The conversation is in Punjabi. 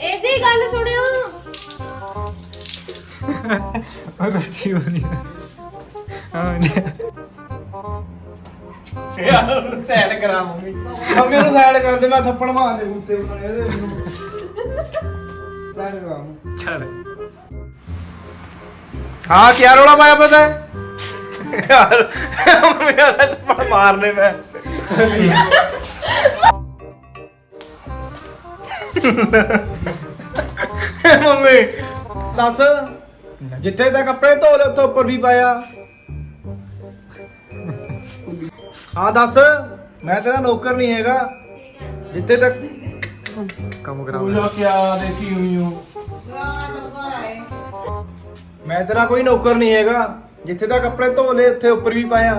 ਇਹ ਜੀ ਗੱਲ ਸੁਣਿਓ। ਉਹ ਬੱਚੀ ਹੋ ਰਹੀ ਹੈ ਹਾਂ ਯਾਰ ਸੈਡ ਕਰਾ ਮੰਮੀ ਮੰਮੀ ਨੂੰ ਸੈਡ ਕਰ ਦੇ ਮੈਂ ਥੱਪੜ ਮਾਰ ਦੇ ਉੱਤੇ ਬਣੇ ਇਹਦੇ ਮੈਨੂੰ ਸੈਡ ਕਰਾ ਮੰਮੀ। ਚੱਲ। ਹਾਂ ਕੀ ਰੋਲਾ ਮਾਇਆ ਪਤਾ ਹੈ? ਯਾਰ ਮੈਂ ਤਾਂ ਥੱਪੜ ਮਾਰਨੇ ਮੈਂ ਮੰਮੀ। ਦੱਸ ਜਿੱਥੇ ਤੱਕ ਕੱਪੜੇ ਧੋ ਲਏ ਉੱਥੇ ਉੱਪਰ ਵੀ ਪਾਇਆ। ਹਾਂ ਦੱਸ ਮੈਂ ਤੇਰਾ ਨੌਕਰ ਨਹੀਂ ਹੈਗਾ। ਜਿੱਥੇ ਤੱਕ ਕੰਮ ਪੂਜਾ ਕਿਆ ਦੇਖੀ ਹੋਈ ਹੂੰ। ਮੈਂ ਤੇਰਾ ਕੋਈ ਨੌਕਰ ਨਹੀਂ ਹੈਗਾ। ਜਿੱਥੇ ਤੱਕ ਕੱਪੜੇ ਧੋ ਲਏ ਉੱਥੇ ਉੱਪਰ ਵੀ ਪਾਇਆ।